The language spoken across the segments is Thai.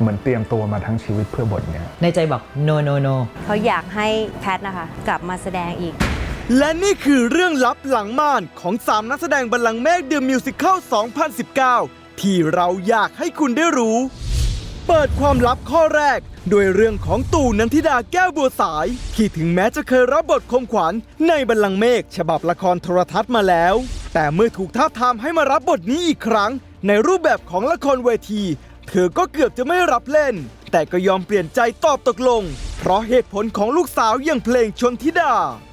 เหมือนเตรียมตัวมาทั้งชีวิตเพื่อบทเนี้ยในใจบอก no no no เขาอยากให้แพทนะคะ กลับมาแสดงอีก และนี่คือเรื่องลับหลังม่านของ 3 นักแสดงบัลลังก์เมฆเดอะมิวสิค l 2019 ที่เราอยากให้คุณได้รู้ เปิดความลับข้อแรก โดยเรื่องของตู่นันทิดาแก้วบัวสาย ที่ถึงแม้จะเคยรับบทคมขวัญในบัลลังก์เมฆฉบับละครโทรทัศน์มาแล้ว แต่เมื่อถูกท้าบทามให้มารับบทนี้อีกครั้ง ในรูปแบบของละครเวที เธอก็เกือบจะไม่รับเล่น แต่ก็ยอมเปลี่ยนใจตอบตกลง เพราะเหตุผลของลูกสาวอย่างเพลงชนทิดา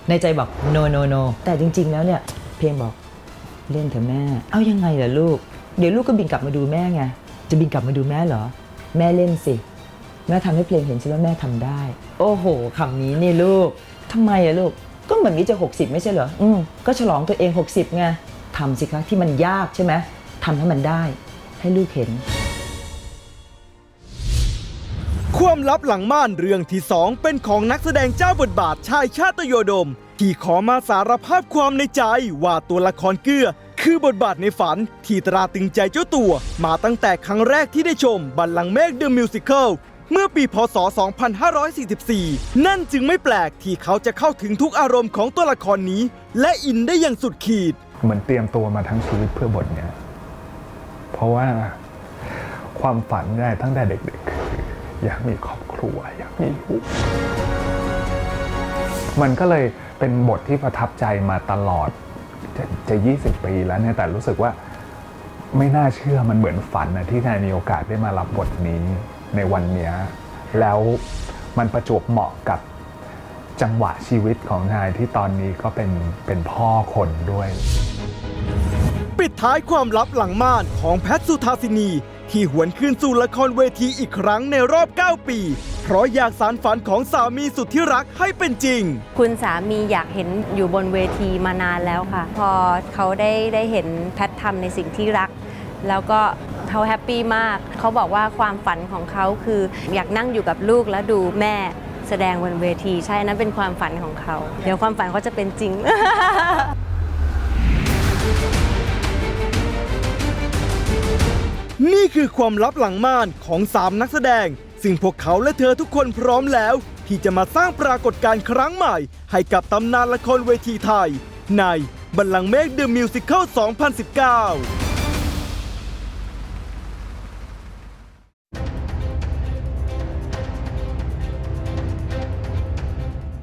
ในใจบอก no no no แต่จริง ๆ แล้วเนี่ย เพลงบอกเล่นเถอะแม่ เอายังไงล่ะลูก เดี๋ยวลูกก็บินกลับมาดูแม่ไง จะบินกลับมาดูแม่เหรอ แม่เล่นสิ แม่ทำให้เพลงเห็นใช่ไหมแม่ทำได้ โอ้โหคำนี้นี่ลูกทำไมอะลูก ก็เหมือนนี้จะ 60 ไม่ใช่เหรอ อืมก็ฉลองตัวเอง 60ไงทำสิคะที่มันยากใช่ไหมทำให้มันได้ ให้ลูกเห็น ความลับหลังม่านเรื่องที่2เป็นของนักแสดงเจ้าบทบาทชายชาตโยดม ที่ขอมาสารภาพความในใจว่าตัวละครเกื้อ คือบทบาทในฝันที่ตราตึงใจเจ้าตัว มาตั้งแต่ครั้งแรกที่ได้ชมบัลลังก์เมฆเดอะมิวสิคลเมื่อปีพศ 2544 นั่นจึงไม่แปลกที่เขาจะเข้าถึงทุกอารมณ์ของตัวละครนี้ และอินได้อย่างสุดขีด เหมือนเตรียมตัวมาทั้งชีวิตเพื่อบทเนี้ยเพราะว่าความฝันได้ตั้งแต่เด็ก อยากมีครอบครัว อยากมีลูกมันก็เลยเป็นบทที่ประทับใจมาตลอดจะจะ20 ปีแล้วเนี่ยแต่รู้สึกว่าไม่น่าเชื่อมันเหมือนฝันนะที่นายมีโอกาสได้มารับบทนี้ในวันนี้แล้วมันประจวบเหมาะกับจังหวะชีวิตของนายที่ตอนนี้ก็เป็นเป็นพ่อคนด้วย ปิดท้ายความลับหลังม่านของแพทสุธาสินี ที่หวนคืนสู่ละครเวทีอีกครั้งในรอบ 9 ปี เพราะอยากสารฝันของสามีสุดที่รักให้เป็นจริง คุณสามีอยากเห็นอยู่บนเวทีมานานแล้วค่ะ พอเขาได้ได้เห็นแพททำในสิ่งที่รัก แล้วก็เขาแฮปปี้มาก เขาบอกว่าความฝันของเขาคือ อยากนั่งอยู่กับลูกแล้วดูแม่แสดงบนเวที ใช่นั้นเป็นความฝันของเขา เดี๋ยวความฝันเขาจะเป็นจริง นี่คือความลับหลังม่านของ 3 นักแสดง ซึ่งพวกเขาและเธอทุกคนพร้อมแล้ว ที่จะมาสร้างปรากฏการณ์ครั้งใหม่ ให้กับตำนานละครเวทีไทย ในบัลลังก์เมฆเดอะมิวสิคล2019